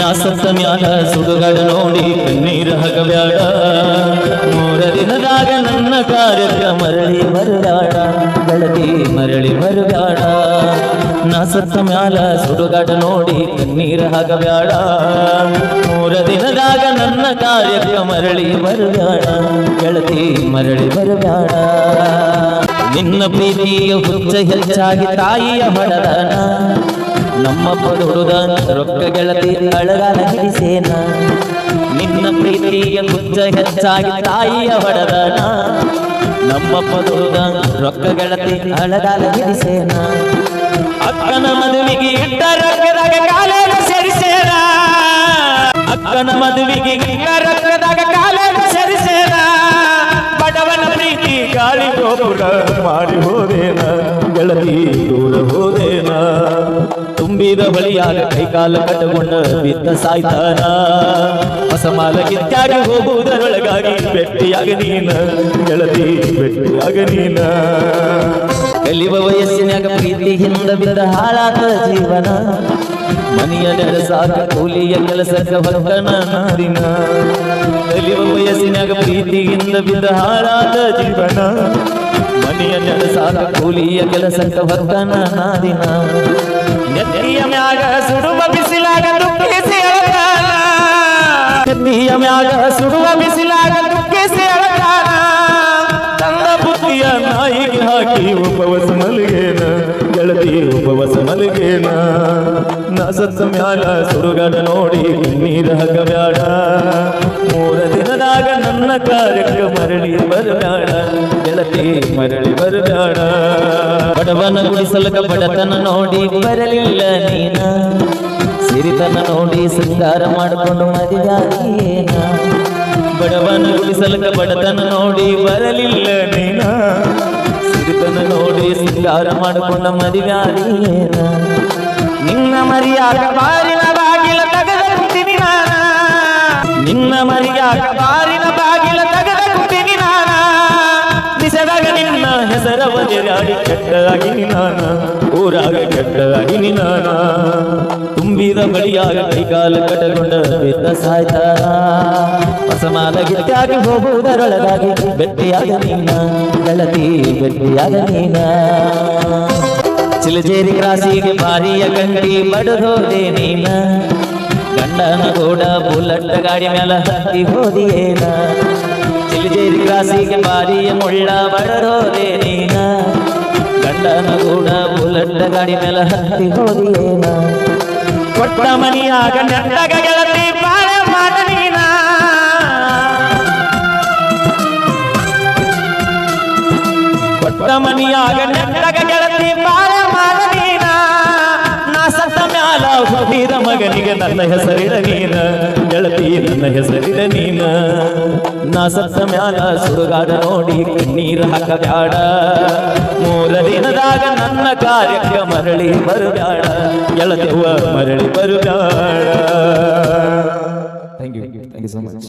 ನಾ ಸತ್ತ ಮ್ಯಾಲ ಸುಡುಗಾಡ ನೋಡಿ ಕಣ್ಣೀರು ಹಗಬ್ಯಾಡ. ಮೂರ ದಿನದಾಗ ನನ್ನ ಕಾರ್ಯಕ್ಕೆ ಮರಳಿ ಬರಬ್ಯಾಡ ಬೆಳಗ್ಗೆ ಮರಳಿ ಬರಬ್ಯಾಡ ನಾ ಸತ್ತ ಮ್ಯಾಲ ಸುಡುಗಾಡ ನೋಡಿ ಕಣ್ಣೀರು ಹಗಬ್ಯಾಡ. ಮೂರ ದಿನದಾಗ ನನ್ನ ಕಾರ್ಯಕ್ಕೆ ಮರಳಿ ಬರಬ್ಯಾಡ ಗೆಳತಿ ಮರಳಿ ಬರಬ್ಯಾಡ ನಿನ್ನ ಪ್ರೀತಿಯ ಹುಚ್ಚ ಹೆಚ್ಚಾಗಿ ತಾಯಿಯ ಹೊಡೆದನ ನಮ್ಮ ಹುಡುಗ ರೊಕ್ಕ ಗೆಳತಿ ಅಳಗಾಲ ಹಿಡಿಸೇನ ನಿನ್ನ ಪ್ರೀತಿಯ ಗುಜ್ಜ ಹೆಚ್ಚಾಗಿ ತಾಯಿಯ ಹೊಡೆದನ? ನಮ್ಮ ಹುಡುಗ ರೊಕ್ಕ ಗೆಳತಿ ಅಳಗಾಲ ಹಿಡಿಸೇನ ಅಕ್ಕನ ಮದುವೆಗೆ ಇಟ್ಟ ರೊಕ್ಕದಾಗ ಕಾಲೇನು ಸೇರಿಸೇನ? ಅಕ್ಕನ ಮದುವೆಗೆ ಇಟ್ಟ ರೊಕ್ಕದಾಗ ಕಾಲೇನು ಸೇರಿಸೇನ? ಬಡವನ ಪ್ರೀತಿ ಗಾಳಿ ಗೋಪುರ ಮಾಡಿ ಹೋದೇನ ಗೆಳತಿ ದೂರ ಹೋದೇನ. ತುಂಬಿದ ಬಳಿಯಾಗ ಕೈಕಾಲ ಕಟ್ಟಗೊಂಡ ಬಿದ್ದ ಸಾಯ್ತಾನ. ಹೊಸ ಮಾಲ ಕಿತ್ತಾಗಿ ಹೋಗುವುದರೊಳಗಾಗಿ ಬೆಟ್ಟಿಯಾಗ ನೀನ. ಗೆಳತಿ ಬೆಟ್ಟಿಯಾಗ ನೀನ. ಕಲಿಯುವ ವಯಸ್ಸಿನಾಗ ಪ್ರೀತಿ ಹಿಂದ ಬಿದ್ದ ಹಾಳಾದ ಜೀವನ. ಮನೆಯ ನೆಲಸಾದ ಕೂಲಿಯ ಕೆಲಸಕ್ಕ ಹೊಕ್ಕನ ನಾರಿನ ಕಲಿವ ವಯಸ್ಸಿನಾಗ ಪ್ರೀತಿಯಿಂದ ಬಿದ್ದ ಹಾಳಾದ ಜೀವನ. ಮನೆಯ ನೆಲಸಾದ ಕೂಲಿಯ ಕೆಲಸಕ್ಕ ಹೊಕ್ಕನ ಮ್ಯಾಗ ಸುಡುವ ಬಿಸಿಲಾಗ ದುಃಖಿಸಿ ಸುಡುವ ಬಿಸಿಲಾಗ ಹಾಕಿ ಉಪವಸ ಮಲಗೇನ ಗೆಳತಿ ಉಪವಸ ಮಲಗೇನ ನಾ ಸತ್ತ ಮ್ಯಾಲ ಸುಡುಗಾಡ ನೋಡಿ ನೀರ ಹಗಬ್ಯಾಡ. ಮೂರ ದಿನದಾಗ ನನ್ನ ಕಾರ್ಯಕ್ಕೆ ಮರಳಿ ಬರಬ್ಯಾಡ. ಗೆಳತಿ ಮರಳಿ ಬರಬ್ಯಾಡ. ಬಡವನ ಗುಡಿಸಲಕ ಬಡತನ ನೋಡಿ ಬರಲಿಲ್ಲ ನೀನ. ಸಿರಿತನ ನೋಡಿ ಸಿಂಗಾರ ಮಾಡಿಕೊಂಡು ಮದಿಗಾರಿಯೇನ ಬಡವನ ಗುಡಿಸಲಕ ಬಡತನ ನೋಡಿ ಬರಲಿಲ್ಲ ನೀನ. ಸಿರಿತನ ನೋಡಿ ಸಿಂಗಾರ ಮಾಡಿಕೊಂಡ ಮದಿಗಾರಿಯೇನ ನಿನ್ನ ಮರಿಯಾಗ ಬಾರಿನ ಬಾಗಿಲ ತೆಗೆದ ಕುಂತೀನಿ ನಾನ ನಿನ್ನ ಮರಿಯಾಗ ಬಾರಿನ ಬಾಗಿಲ ತೆಗೆದ ಕುಂತೀನಿ ನಾನ ಬಿಸದಾಗ ನಿನ್ನ ಹೆಸರ ಬದಿರಾಡಿ ಕೆಟ್ಟದಾಗಿ ನಾನ ಊರಾಗ ಕೆಟ್ಟದಾಗಿ ನಾನ ತುಂಬಿದ ಬಳಿಯಾಗ ಕೈಕಾಲ ಕಟಗೊಂಡ ಬಿದ್ದ ಸಾಯ್ತಾನ ಹೊಸಮಾಲ ಗಿಟ್ಟಾಗಿ ಹೋಗುವುದರೊಳಗಾಗಿ ಬೆಟ್ಟಿಯಾಗ ನೀನ, ಗೆಳತಿ ಬೆಟ್ಟಿಯಾಗ ನೀನ. ಚಿಲಜೇರಿ ರಾಸಿಗೆ ಭಾರಿಯ ಕಂಡಿ ಬಡದೋದೆ ನೀನ. ಗಂಡನ ಕೂಡ ಬುಲ್ಲಟ್ಟ ಗಾಡಿ ಮೇಲೆ ಹತ್ತಿ ಹೋದಿಯೇನ ಚಿಲಜೇರಿ ರಾಸಿಗೆ ಭಾರಿಯ ಮುಳ್ಳ ಬಡದೋದೆ ನೀನ. ಗಂಡನ ಕೂಡ ಬುಲ್ಲಟ್ಟ ಗಾಡಿ ಮೇಲೆ ಹತ್ತಿ ಹೋದಿಯೇನ ಕೊಟ್ಟ ಮನಿಯಾಗ ನೆಟ್ಟಗ ಗೆಳತಿ ಬಾಳ ಮಾಡ ನೀನ. ಮನಿಯಾಗ ನೆಟ್ಟಗ ಗೆಳತಿ ಬಾಳೆ ಮಾಡ ನೀನ. ನಾ ಸತ್ತ ಮ್ಯಾಲ ಹುಟ್ಟಿದ ಮಗನಿಗೆ ನನ್ನ ಹೆಸರಿಡ ನೀನ. ಗೆಳತಿ, ನನ್ನ ಹೆಸರಿಡ ನೀನ. ನಾ ಸತ್ತ ಮ್ಯಾಲ ಸುಡುಗಾಡ ನೋಡಿ ನೀರು ಹಾಕಬ್ಯಾಡ. ಮೂರ ದಿನದಾಗ ನನ್ನ ಕಾರ್ಯಕ್ಕೆ ಮರಳಿ ಬರುಬ್ಯಾಡ. ಗೆಳತಿವ ಮರಳಿ ಬರುಬ್ಯಾಡ. Thank you thank you so much